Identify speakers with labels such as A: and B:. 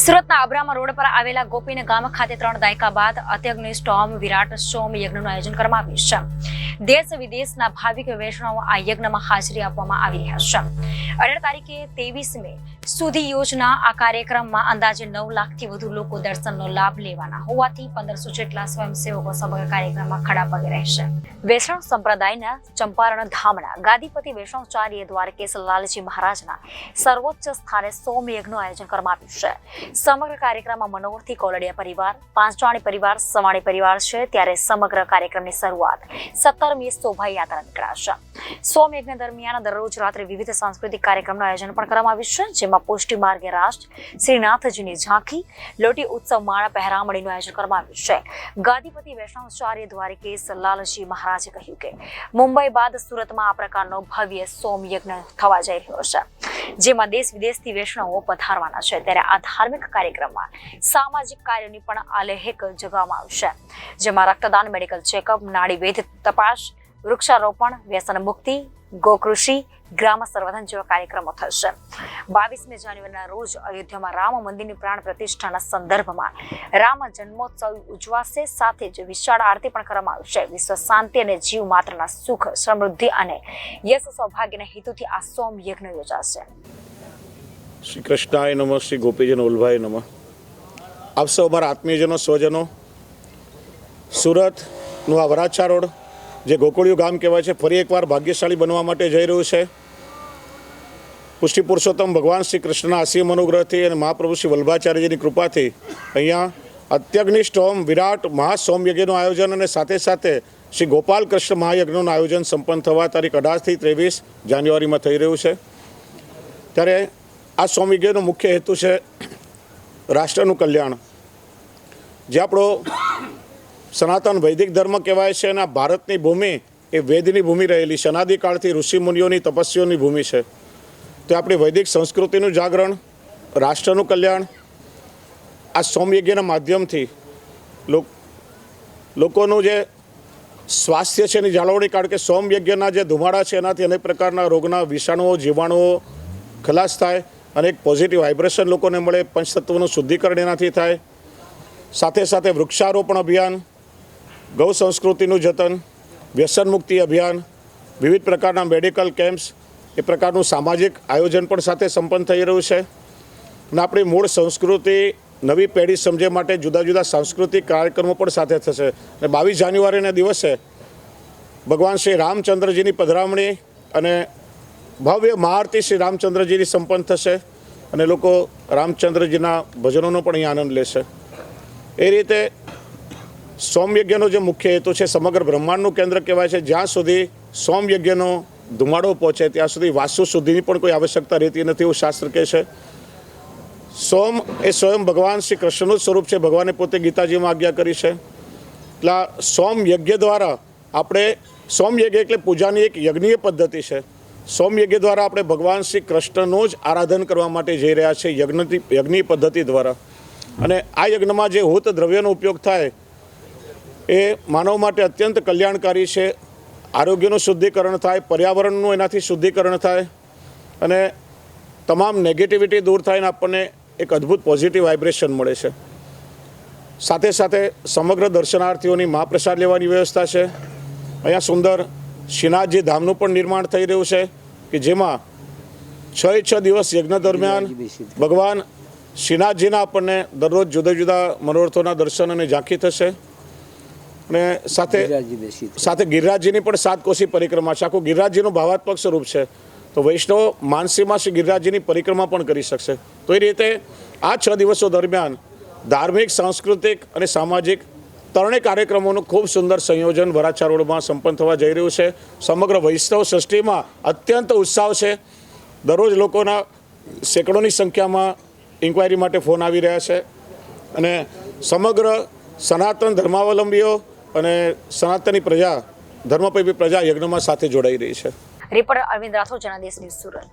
A: સુરતના અબ્રામા રોડ પર આવેલા ગોપીન ગામ ખાતે ત્રણ દાયકા બાદ અત્યગ્નિ સ્ટોમ, વિરાટ સોમ યજ્ઞનું આયોજન કરવામાં આવ્યું છે. દેશ વિદેશના ભાવિક વૈષ્ણવો આ યજ્ઞમાં હાજરી આપવામાં આવી રહ્યા છે. અઢાર તારીખે ત્રેવીસ મે સુધી યોજના આ કાર્યક્રમમાં અંદાજે નવ લાખથી વધુ લોકો દર્શનનો લાભ લેવાના હોવાથી પંદરસો જેટલા સ્વયંસેવકો સમગ્ર કાર્યક્રમમાં ખડા પગે રહેશે. વૈષ્ણવ સંપ્રદાયના ચંપારણ ધામના ગાદીપતિ વૈષ્ણવચાર્ય દ્વારકેશ લાલજી મહારાજના સર્વોચ્ચ સ્થાને સોમ યજ્ઞનું આયોજન કરવામાં આવ્યું છે. સમગ્ર કાર્યક્રમમાં મનોહરથી કોલડિયા પરિવાર પાંચવાણી પરિવાર, સવાણી પરિવાર છે. ત્યારે સમગ્ર કાર્યક્રમની શરૂઆત સત્તરમી શોભાયાત્રા નીકળાશે. સોમ દરમિયાન દરરોજ રાત્રે વિવિધ સાંસ્કૃતિક કાર્યક્રમનું આયોજન પણ કરવામાં આવ્યું છે, જેમાં પુષ્ટિ માર્ગે રાષ્ટ્ર શ્રીનાથજીની ઝાંખી, લોટી ઉત્સવ માળા પહેરામણીનું આયોજન કરવામાં આવ્યું છે. ગાદીપતિ વૈષ્ણવચાર્ય દ્વારિકેશ લાલજી મહારાજે કહ્યું કે, મુંબઈ બાદ સુરતમાં આ પ્રકારનો ભવ્ય સોમયજ્ઞ થવા જઈ રહ્યો છે. જેમાં દેશ વિદેશથી વૈષ્ણવો પધારવાના છે. ત્યારે આ ધાર્મિક કાર્યક્રમમાં સામાજિક કાર્યોની પણ આલેહેક જગાવવામાં આવશે. જેમાં રક્તદાન, મેડિકલ ચેકઅપ, નાડીવેધ તપાસ વૃક્ષારોપણ, વ્યસન મુક્તિ, ગોકૃષિ, ગ્રામ સંવર્ધન જેવા કાર્યક્રમો થશે. બાવીસમી જાન્યુઆરીના રોજ અયોધ્યામાં રામ મંદિરની પ્રાણ પ્રતિષ્ઠાના સંદર્ભમાં રામ જન્મોત્સવ ઉજવાશે. સાથે જ વિશાળ આરતી પણ કરવામાં આવશે. વિશ્વ શાંતિ અને જીવ માત્રના સુખ, સમૃદ્ધિ અને યશ સૌભાગ્યના હેતુથી આ સોમ યજ્ઞ યોજાશે.
B: શ્રી કૃષ્ણાય નમઃ, શ્રી ગોપીજન ઉલભાઈ નમઃ. આપ સૌ અમારા આત્મીયજનો, સ્વજનો, સુરતનું આ વરાછા રોડ જે ગોકુળિયું ગામ કહેવાય છે, ફરી એકવાર ભાગ્યશાળી બનવા માટે જઈ રહ્યું છે. પુષ્ટિ પુરુષોત્તમ ભગવાન શ્રી કૃષ્ણના અસીમ અનુગ્રહથી અને મહાપ્રભુ શ્રી વલ્ભાચાર્યજીની કૃપાથી અહીંયા અત્યગ્નિષ્ઠ હોમ વિરાટ મહાસોમયજ્ઞનું આયોજન અને સાથે સાથે શ્રી ગોપાલ કૃષ્ણ મહાયજ્ઞનું આયોજન સંપન્ન થવા તારીખ અઢારથી ત્રેવીસ જાન્યુઆરીમાં થઈ રહ્યું છે. ત્યારે આ સોમયજ્ઞનો મુખ્ય હેતુ છે રાષ્ટ્રનું કલ્યાણ. જે આપણો સનાતન વૈદિક ધર્મ કહેવાય છે અને આ ભારતની ભૂમિ એ વેદની ભૂમિ રહેલી છે. અનાદિકાળથી ઋષિ તપસ્વીઓની ભૂમિ છે. તો આપણી વૈદિક સંસ્કૃતિનું જાગરણ, રાષ્ટ્રનું કલ્યાણ, આ સોમયજ્ઞના માધ્યમથી લોકોનું જે સ્વાસ્થ્ય છે એની જાળવણી, કારણ કે સોમયજ્ઞના જે ધુમાડા છે એનાથી અનેક પ્રકારના રોગના વિષાણુઓ, જીવાણુઓ ખલાસ થાય અને એક પોઝિટિવ વાઇબ્રેશન લોકોને મળે, પંચતત્વનું શુદ્ધિકરણ એનાથી થાય. સાથે સાથે વૃક્ષારોપણ અભિયાન ગૌ સંસ્કૃતિનું જતન, વ્યસન મુક્તિ અભિયાન, વિવિધ પ્રકારના મેડિકલ કેમ્પ્સ એ પ્રકારનું સામાજિક આયોજન પણ સાથે સંપન્ન થઈ રહ્યું છે. અને આપણી મૂળ સંસ્કૃતિ નવી પેઢી સમજે માટે જુદા જુદા સાંસ્કૃતિક કાર્યક્રમો પણ સાથે થશે. અને બાવીસ જાન્યુઆરીના દિવસે ભગવાન શ્રી રામચંદ્રજીની પધરામણી અને ભવ્ય મહારતી શ્રી રામચંદ્રજીની સંપન્ન થશે અને લોકો રામચંદ્રજીના ભજનોનો પણ અહીં આનંદ લેશે. એ રીતે સોમયજ્ઞનો જે મુખ્ય હેતુ છે, સમગ્ર બ્રહ્માંડનું કેન્દ્ર કહેવાય છે. જ્યાં સુધી સોમયજ્ઞનો ધુમાડો પહોંચે, ત્યાં સુધી વાસ્તુ સુધીની પણ કોઈ આવશ્યકતા રહેતી નથી એવું શાસ્ત્ર કહે છે. સોમ એ સ્વયં ભગવાન શ્રી કૃષ્ણનું સ્વરૂપ છે. ભગવાને પોતે ગીતાજીમાં આજ્ઞા કરી છે. એટલે સોમ યજ્ઞ દ્વારા આપણે સોમ યજ્ઞ એટલે પૂજાની એક યજ્ઞીય પદ્ધતિ છે. સોમ યજ્ઞ દ્વારા આપણે ભગવાન શ્રી કૃષ્ણનું જ આરાધન કરવા માટે જઈ રહ્યા છે યજ્ઞ યજ્ઞ પદ્ધતિ દ્વારા. અને આ યજ્ઞમાં જે હોત દ્રવ્યનો ઉપયોગ થાય એ માનવ માટે અત્યંત કલ્યાણકારી છે. આરોગ્યનું શુદ્ધિકરણ થાય પર્યાવરણનું એનાથી શુદ્ધિકરણ થાય અને તમામ નેગેટિવિટી દૂર થાય અને આપણને એક અદ્ભુત પોઝિટિવ વાઇબ્રેશન મળે છે. સાથે સાથે સમગ્ર દર્શનાર્થીઓની મહાપ્રસાદ લેવાની વ્યવસ્થા છે. અહીંયા સુંદર શ્રીનાથજી ધામનું પણ નિર્માણ થઈ રહ્યું છે કે જેમાં છ છ દિવસ યજ્ઞ દરમિયાન ભગવાન શ્રીનાથજીના આપણને દરરોજ જુદા જુદા મનોરથોના દર્શન અને ઝાંખી થશે. અને સાથે સાથે ગિરિરાજજીની પણ સાત કોશી પરિક્રમા છે. આખું ગિરિરાજજીનું ભાવાત્મક સ્વરૂપ છે. તો વૈષ્ણવ માનસીમાં શ્રી ગિરિરાજજીની પરિક્રમા પણ કરી શકશે. તો એ રીતે આ છ દિવસો દરમિયાન ધાર્મિક સાંસ્કૃતિક અને સામાજિક ત્રણેય કાર્યક્રમોનું ખૂબ સુંદર સંયોજન વરાછા રોડમાં સંપન્ન થવા જઈ રહ્યું છે. સમગ્ર વૈષ્ણવ સૃષ્ટિમાં અત્યંત ઉત્સાહ છે. દરરોજ લોકોના સેંકડોની સંખ્યામાં ઇન્ક્વાયરી માટે ફોન આવી રહ્યા છે. અને સમગ્ર સનાતન ધર્માવલંબીઓ અને સનાતની પ્રજા, ધર્મપ્રેમી પ્રજા યજ્ઞમાં સાથે જોડાઈ રહી છે.
A: Reporter Arvind Rathod, Janadesh news Surat.